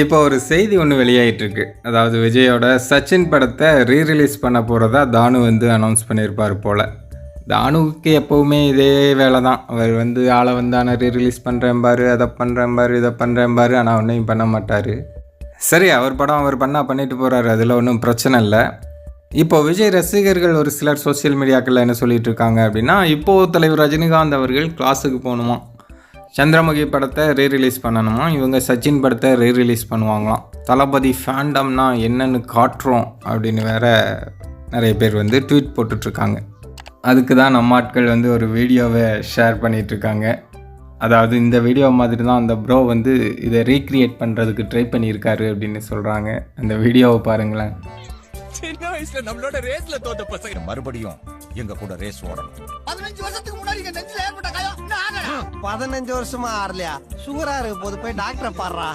இப்போ ஒரு செய்தி ஒன்று வெளியாகிட்டுருக்கு அதாவது விஜயோட சச்சின் படத்தை ரீரிலீஸ் பண்ண போகிறதா தானு வந்து அனௌன்ஸ் பண்ணியிருப்பார் போல். தானுவுக்கு எப்போவுமே இதே வேலை தான் அவர் வந்து ஆளை வந்து ஆனால் ரீரிலீஸ் பண்ணுறேன் பாரு அதை பண்ணுறேன் பாரு இதை பண்ணுறேன் பாரு ஆனால் ஒன்றையும் பண்ண மாட்டார். சரி அவர் படம் அவர் பண்ணால் பண்ணிட்டு போகிறாரு அதில் ஒன்றும் பிரச்சனை இல்லை. இப்போ விஜய் ரசிகர்கள் ஒரு சிலர் சோஷியல் மீடியாக்களில் என்ன சொல்லிட்டு இருக்காங்க அப்படின்னா இப்போது தலைவர் ரஜினிகாந்த் அவர்கள் கிளாஸுக்கு போகணுமா? சந்திரமுகி படத்தை ரீரிலீஸ் பண்ணணுமா? இவங்க சச்சின் படத்தை ரீரிலீஸ் பண்ணுவாங்களாம். தளபதி ஃபேண்டம்னா என்னன்னு காட்டுறோம் அப்படின்னு வேற நிறைய பேர் வந்து ட்வீட் போட்டுட்ருக்காங்க. அதுக்கு தான் நம்ம ஆட்கள் வந்து ஒரு வீடியோவை ஷேர் பண்ணிகிட்ருக்காங்க அதாவது இந்த வீடியோ மாதிரி தான் அந்த ப்ரோ வந்து இதை ரீக்ரியேட் பண்ணுறதுக்கு ட்ரை பண்ணியிருக்காரு அப்படின்னு சொல்கிறாங்க அந்த வீடியோவை பாருங்களேன். சின்ன வயசுல நம்மளோட ரேஸ்ல தோத்த பசங்க மறுபடியும் எங்க கூட ரேஸ் ஓடணும். பதினஞ்சு வருஷத்துக்கு முன்னாடி பதினஞ்சு வருஷமா ஆறலையா? சுகரா இருக்கு போது போய் டாக்டரை பாடுறா.